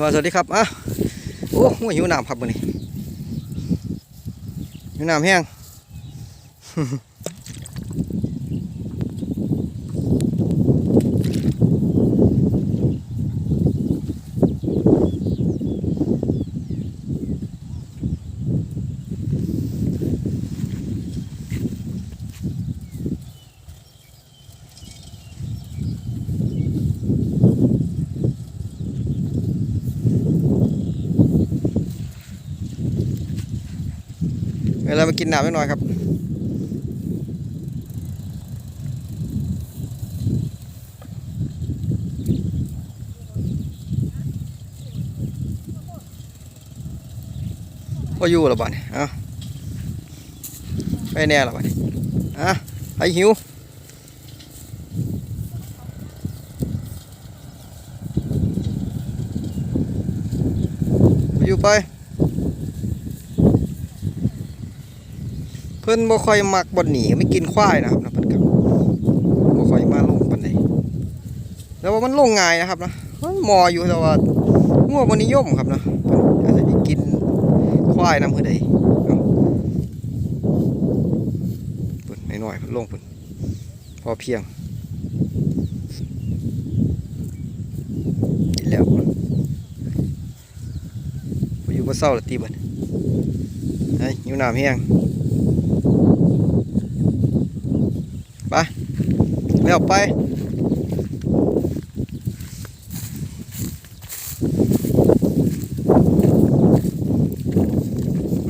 สวัสดีครับอะโอ้หัวหิวน้ำครับมื้อนี้หิวน้ำแห้ง เวลามากินน้ำนิดหน่อยครับว่าอยู่หรอบ้านี่เอ้าไปแน่หรอบ้านอะไปหิวอยู่ไป เพิ่นบ่ค่อยมักบ่หนีไม่กินควายนะครับนะเพิ่นครับบ่ค่อยมาลงปานใดแต่ว่ามันลงง่ายนะครับนะมันหมออยู่แต่ว่างัวบ่นิยมครับนะเพิ่นอาจจะไปกินควายนำเพิ่นใดเอาเพิ่นน้อยๆเพิ่นลงเพิ่นพอเพียงกินแล้วบ่อยู่บ่เศร้าละตีบิดเฮ้ยหิวน้ำแห้ง เลี้ยวไป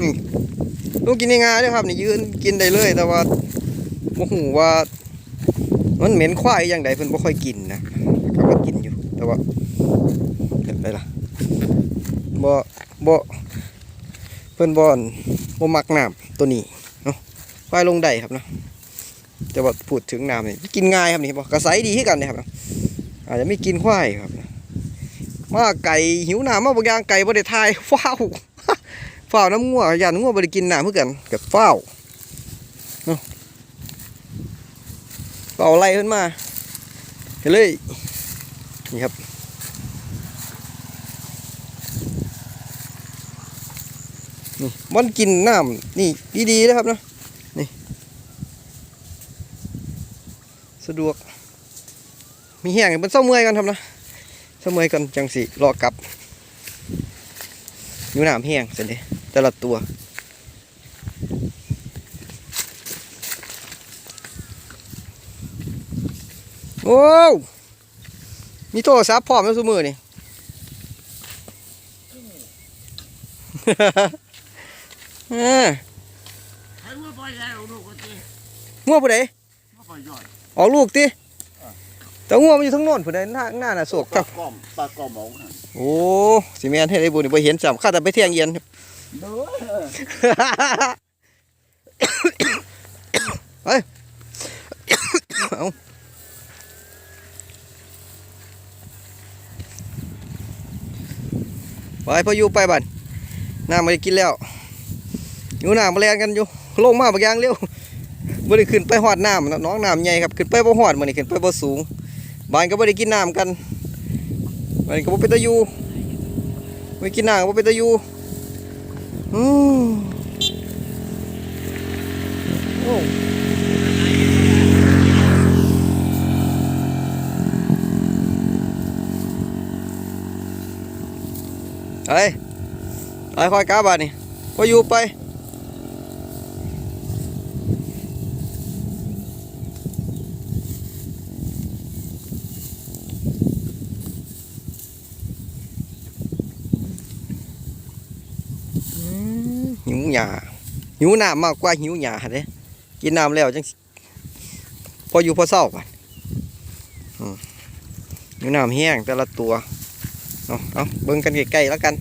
นี่ลูกกินง่ายๆด้วยครับนี่ยืนกินได้เลยแต่ว่าโมหูว่า มันเหม็นควายอย่างใดเพิ่นบ่ค่อยกินนะเขาก็กินอยู่ แต่ว่าเห็นไปล่ะบ่บ่เพิ่นบ่อนบ่มักน้ำตัวนี้เนาะควายลงได้ครับเนาะ จะบอกพูดถึงน้ำนี่กินง่ายครับนี่บอกกระใสดีที่กันนะครับ อาจจะไม่กินควายครับ มาไก่หิวน้ำมาบางอย่างไก่บริทายฟ้าวฟ้าวน้ำงัวยันงัวบริกินน้ำเพื่อกันกับฟ้าวเนาะฟ้าไล่ขึ้นมาเห็นเลยนี่ครับนี่มันกินน้ำนี่ดีๆนะครับเนาะ สะดวก มีแห้งเป็นเศร้าเมื่อยกันทำนะเศร้าเมื่อยกันจังสิรอกลับอยู่น้ำแห้งเสร็จเลยแต่ละตัวโอ้วมีโทรศัพท์พร้อมแล้วสมือนี่ เออให้ว่าปล่อยแล้วลูกก็ตีงัวผู้ใดว่าปล่ อยยอดออกลูกติแต่งัวมันอยู่ทั้งโน้นผู้ใดหน้าหน้าน่ะโศกปจัลาบก้อมปลาก้อมหมองหั่นโอ้สิแม่นเฮ็ดได้บุญบ่เห็นจำข้าแต่ไปเที่ยงเย็น เด้อไปเอาไปพออยู่ไปบัดน้ำไม่ได้กินแล้วอยู่น้ำมาแลนกันอยู่ลงมาบางอย่างเร็ว บ่ได้ขึ้นไปหอดน้ำน้องน้ำใหญ่ครับขึ้นไปบ่หอดมื้อนี้ขึ้นไปบ่สูงบ้านก็บ่ได้กินน้ำกันบ้านก็บ่เป็นตาอยู่บ่กินน้ำก็บ่เป็นตาอยู่อืมโอ้ไปไปคอยกาบาดนี่พออยู่ไป อืมหิวหยา หิวน้ำมากกว่าหิวหยาเด้กินน้ำแล้วจังพออยู่พอเศร้ากันหิวน้ำแห้งแต่ละตัวเอาเอาเบิ่งกันใกล้ๆแล้วกัน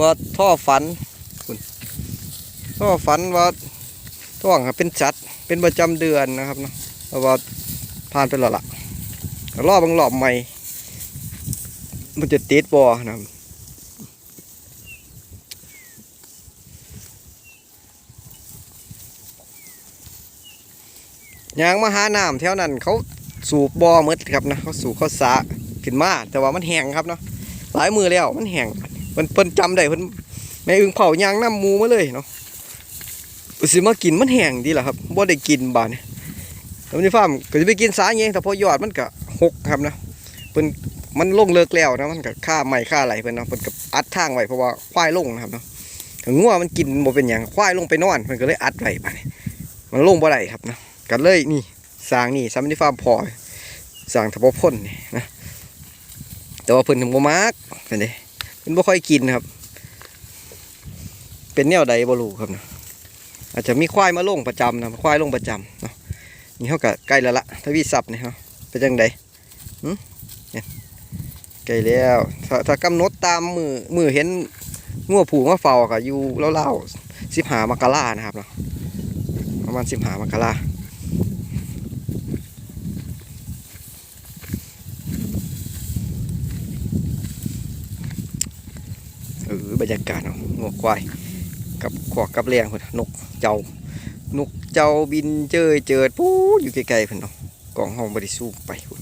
ว่าท่อฝันคุณท่อฝันว่าท้องครับเป็นจัดเป็นประจำเดือนนะครับเนาะว่าผ่านไปแล้วล่ะรอบบางรอบใหม่ มันจะติดบอนะครับ ยางมาหาน้ำแถวนั้นเขาสูบบ่อหมดครับนะเขาสูบเขาสระขึ้นมาแต่ว่ามันแห้งครับเนาะหลายมือแล้วมันแห้งเพิ่นเพิ่นจำได้เพิ่นแม่อึงเผายางน้ำมูมาเลยเนาะสิมากินมันแห้งดีล่ะครับบ่ได้กินบาดนี่แล้วนี่ฟาร์มก็สิไปกินสาเองแต่พอยอดมันก็หกครับนะเพิ่นมันลงเลิกแล้วนะมันก็ค่าใหม่ค่าไหลเพิ่นเนาะเพิ่นก็อัดทางไว้เพราะว่าควายลงนะครับเนาะงัวมันกินบ่เป็นหยังควายลงไปนอนเพิ่นก็เลยอัดไว้บาดนี้มันลงบ่ได้ครับนะ ก็เลยนี่สร้างนี่ซ้ำนี่ฟาร์มพอสร้างทบพ่นนี่นะแต่ว่าเพิ่นถึงบ่มักเพิ่นเด้เพิ่นบ่ค่อยกินครับ เป็นแนวใดบ่รู้ครับนะอาจจะมีควายมาลงประจำนะควายลงประจำเนาะนี่เฮาก็ใกล้แล้วละทวีศัพท์นี่เนาะเป็นจังไดหึเนี่ยใกล้แล้ว ถ้าถ้ากำหนดตามมือมือเห็นงัวผูงัวเฝ้าก็อยู่ราวๆ15มกรานะครับเนาะประมาณ15มกราเออ บรรยากาศเนาะงัวควาย กับขวากกับแรงเพิ่นนกเจ้านกเจ้าบินเจยเจิดปู๊อยู่ไกลๆเพิ่นเนาะกองห้องบริสูบไปพุ่น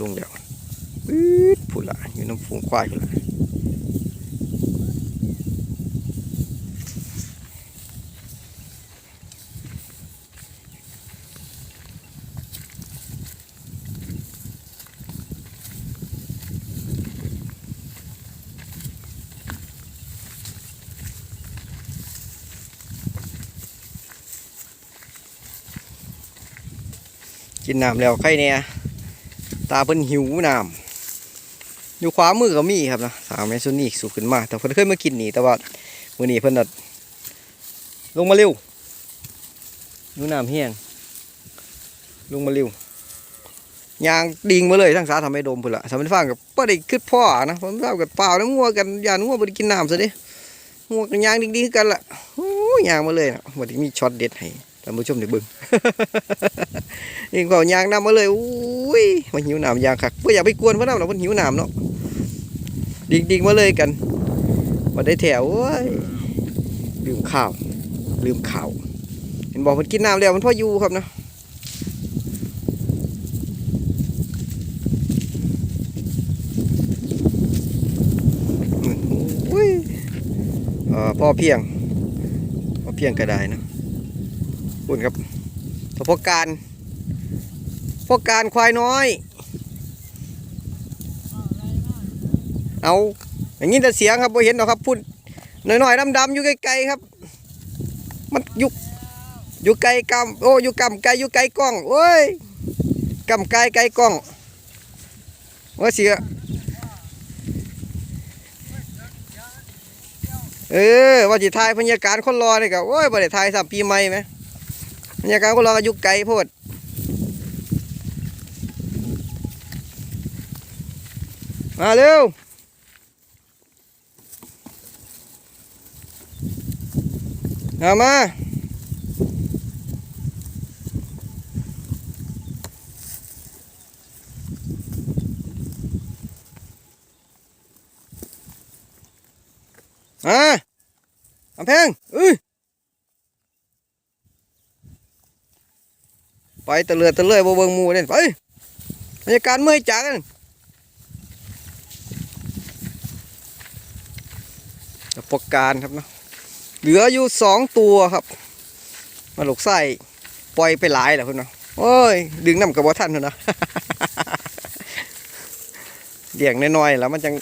ลงแล้วปื๊ดผุละอยู่น้ำฟูงควายพุ่ละ กินน้ำแล้วใครเนี่ยตาเพิ่นหิวน้ำอยู่ขวามือก็มีครับนะสาวแม่ซุนี่สูขึ้นมา แต่เพิ่นเคยมากินนี่แต่ว่ามื้อนี้เพิ่นน่ะลงมาเร็วอยู่น้ำเฮียงลงมาเร็วยางดิ่งมาเลยทั้งสาทำให้โดมพุ่นละสามเป็นฟังกับบ่ได้คิดพ่อนะผมทราบกับเปล่าน้ำงัวกันยานงัวบ่ได้กินน้ำซะด้งัวกันยางดิ่งๆคือกันล่ะโอ้ยยางมาเลยนะบ่ได้มีช็อตเด็ดให้ ท่านผู้ชมได้เบิ่งยิงเผายางน้ำมาเลยอุ้ยมันหิวน้ำยางคักเพื่ออยากไปกวนเพื่อนเราเพื่อนหิวน้ำเนาะดิ่งดิ่งมาเลยกันมาได้แถวลืมข้าว ลืมข้าว เห็นบอกมันกินน้ำแล้วมันพ่ออยู่ครับนะอุ้ยเอ่อพ่อเพียงพ่อเพียงก็ได้เนาะ บคุณครับพอการพอการควายน้อย เอาอย่างนี้แต่เสียงครับพอเห็นหรอกครับพูดหน่อยๆดำๆอยู่ไกลๆครับ มันอยู่อยู่ไกลกำโอ้อยู่กำไกลอยู่ไกลกล้องโอ้ยกำไกลไกลกล้องว่าเสียเออว่าจิทายพยากาศคนรอนี่ก็โอ้ยบ่ได้ทายสามปีใหม่ไหม บรรยากาศของเราก็อยู่ไกลโพดมาเร็วมามาอ่าอำแพงเอ้ย ไปตะเลือตะเลื่อยบ่เบิ่งหมู่เด่นไปบรรยากาศเมื่อยจักกันประการครับเนาะเหลืออยู่สองตัวครับมาหลกไส้ปล่อยไปหลายแล้วคุณเนาะโอ้ย ดึงน้ำกับบ่ทันเถอะนะเลี้ยงน้อยๆแล้วมันจัง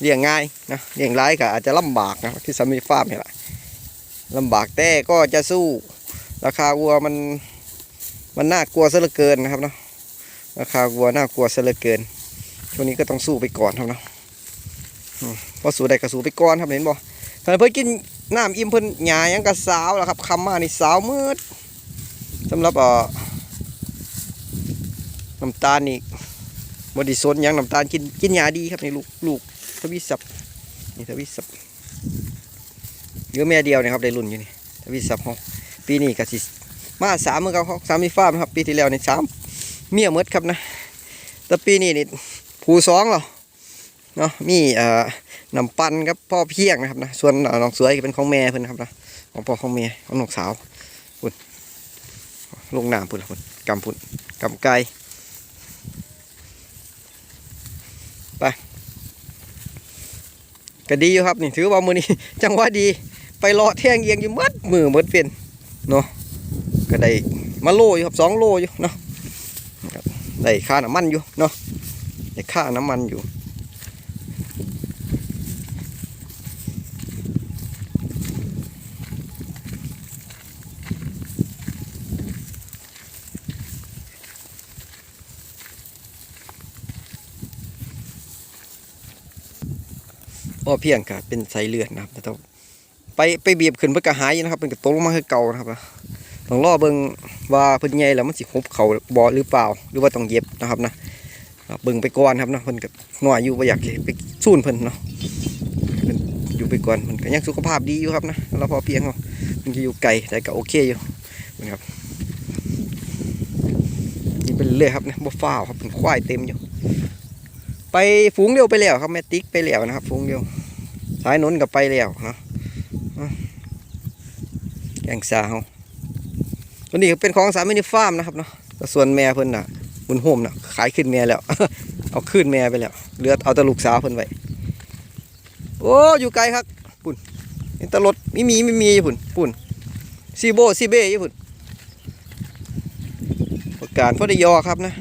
เลี้ยงง่ายนะเลี้ยงหลายก็อาจจะลำบากนะที่สามีฟาร์มนี่แหละลำบากแต่ก็จะสู้ ราคาวัวมัน มันน่ากลัวซะเหลือเกินนะครับเนาะราคาวัวน่ากลัวซะเหลือเกิน ช่วงนี้ก็ต้องสู้ไปก่อนครับเนาะอืมพอสู้ได้ก็สู้ไปก่อนครับเห็นบ่ถ้าเพิ่นกินน้ำอิ่มเพิ่นหยายังกะสาวแล้วครับคำมานี่สาวมืดสำหรับเอ่อน้ำตาลนี่บไดิสนยังน้ำตาลกินกินหยาดีครับนี่ลูกลูกทวิศัพท์นี่ทวิศัพท์เยอะแม่เดียวนะครับได้รุ่นอยู่นี่ทวิศัพท์เขาปีนี้ก็สิ มาสามเมื่อเขาสามมีฟ้ามครับ ปีที่แล้วนี่สามเมียหมดครับนะแต่ปีนี้นี่ผูสองเหรอเนาะมีเอ่อน้ำปันครับพ่อเพียงนะครับนะส่วนน้องสวยเป็นของแม่เพิ่นนครับนะของพ่อของแม่ของน้องสาวพุ่นลงน้ำพุ่นพุ่นกำพุ่นกำไก่ไปก็ดีอยู่ครับนี่ถือว่ามือนี้จังหวะดีไปเลาะแท่งเอียงอยู่มัดมือหมดเป็นเนาะ ก็ได้มาโลอยู่ครับสองโลอยู่เนาะได้ค่าน้ำมันอยู่เนาะได้ค่าน้ำมันอยู่พอเพียงก็เป็นไสเลือดนะครับแต่ต้องไปไปเบียบขึ้นเพื่อกระหายนะครับเป็นกระตกลงมาคือเก่านะครับ ต้องรอเบิ่งว่าเพิ่นใหญ่แล้วมันสิฮบเขาบ่หรือเปล่า หรือว่าต้องเย็บนะครับนะเบิ่งไปก่อนครับนะเพิ่นก็น้อยอยู่บ่อยากไปสู้เพิ่นเนาะเพิ่นอยู่ไปก่อนเพิ่นก็ยังสุขภาพดีอยู่ครับนะแล้วพอเพียงเขามันจะอยู่ไกลแต่ก็โอเคอยู่นะครับนี่เป็นเรื่ยครับนะบ่ฟ้าวครับเป็นควายเต็มอยู่ ไปฝูงเดียวไปแล้วครับแมติกไปแล้วนะครับฝูงเดียวสายนนกับไปแล้วเนาะแกงซาเฮา ตัวนี้เป็นของสามมินิฟาร์มนะครับเนาะส่วนแม่เพิ่นน่ะบุญโฮมน่ะขายขึ้นแม่แล้ว เอาขึ้นแม่ไปแล้วเหลือเอาแต่ลูกสาวเพิ่นไว้โอ้อยู่ไกลครับปุ่นนี่ตลดมีมีไม่มีอยู่ปุ่นปุ่นซีโบซีเบ้อยู่ปุ่นประการพอด้ยอครับนะ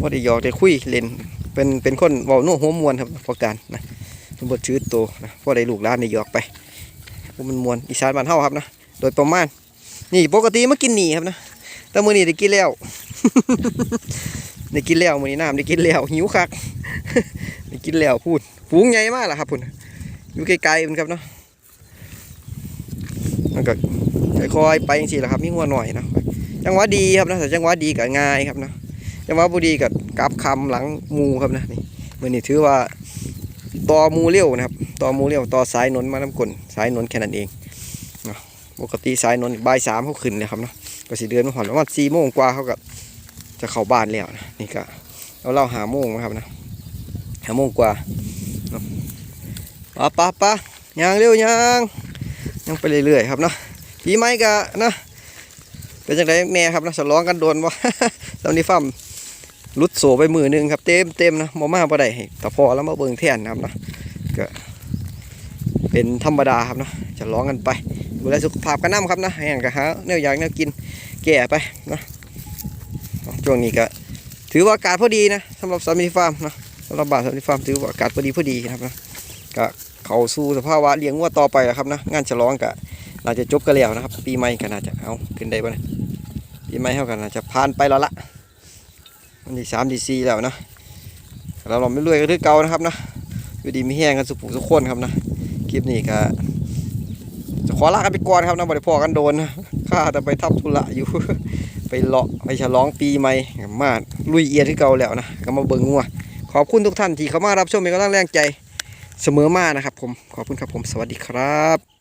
พอด้ยอได้คุยเล่นเป็นเป็นคนเว้าโน้หัวมวนครับพอการนะมันบชื้อโตนะพอได้ลูกล้านในยอกไปมันมวนอีสานบ้านเฮาครับนะโดยประมาณ นี่ปกติมากินหนีครับนะแต่มื้อนี้ได้กินแล้วได้กินแล้วมื้อนี้น้ำได้กินแล้วหิวคักได้กินแล้วพูดฝูงใหญ่มากล่ะครับพุ่นอยู่ไกลๆมันครับเนาะมันก็ค่อยๆไปจังซี่แหละครับมีหัวหน่อยนะจังหวะดีครับนะแต่จังหวะดีก็ง่ายครับนะจังหวะบุดีกับกราบคำหลังมูครับนะนี่มื่อนี่ถือว่าต่อมูเลี้ยวนะครับต่อมูเลี้ยวต่อสายนนมาน้ำกลนสายนนแค่นั้นเอง ปกติสายนนบ่ายสามเขาขึ้นเลยครับเนาะก็สิเดือนมาหอนประมาณสี่โมงกว่าเขาก็จะเข้าบ้านแล้วนะนี่ก็เอาเล่าหาโมงนะครับนะหาโมงกว่าเนาปะปะปะยางเร็วยางยังไปเรื่อยๆครับเนาะปีใหม่ก็นะเป็นจังไดแน่ครับนะสลองกันโดนบ่ตอนนี้ฟั่มลุดโสไปมือหนึงครับเต็มเต็มนะมมาบ่ได้ให้แต่พอแล้วมาเบิ่งแท่นนะครับนะก็เป็นธรรมดาครับนะจะร้องกันไป ดูแลสุขภาพกันน้ำครับนะแห่งก็หาแนวอยากแนวกินแก่ไปนะช่วงนี้ก็ถือว่าอากาศพอดีนะสำหรับสามีฟาร์มนะสำหรับบาทสามีฟาร์มถือว่าอากาศพอดีพอดีนะครับนะก็เขาสู่สภาวะเลี้ยงวัวต่อไปแล้วครับนะงานฉลองก็น่าจะจบกันแล้วนะครับ ปีใหม่ก็น่าจะเอาขึ้นได้บ่นะปีใหม่เท่ากันนะจะผ่านไปแล้วละวันที่สามที่สี่แล้วนะเราเราไม่รวยก็คือเก่านะครับนะอยู่ดีมีแห้งกันสุขสุขคนครับนะคลิปนี้ก็ ขอลากันไปก่อนครับนะบริพอกันโดนข้าจะไปทับทุระอยู่ ไปเลาะไปฉลองปีใหม่มาลุยเอียดที่เก่าแล้วนะก็มาเบิ่งงัวขอบคุณทุกท่านที่เข้ามารับชมเป็นกำลังแรงใจเสมอมานะครับผมขอบคุณครับผมสวัสดีครับ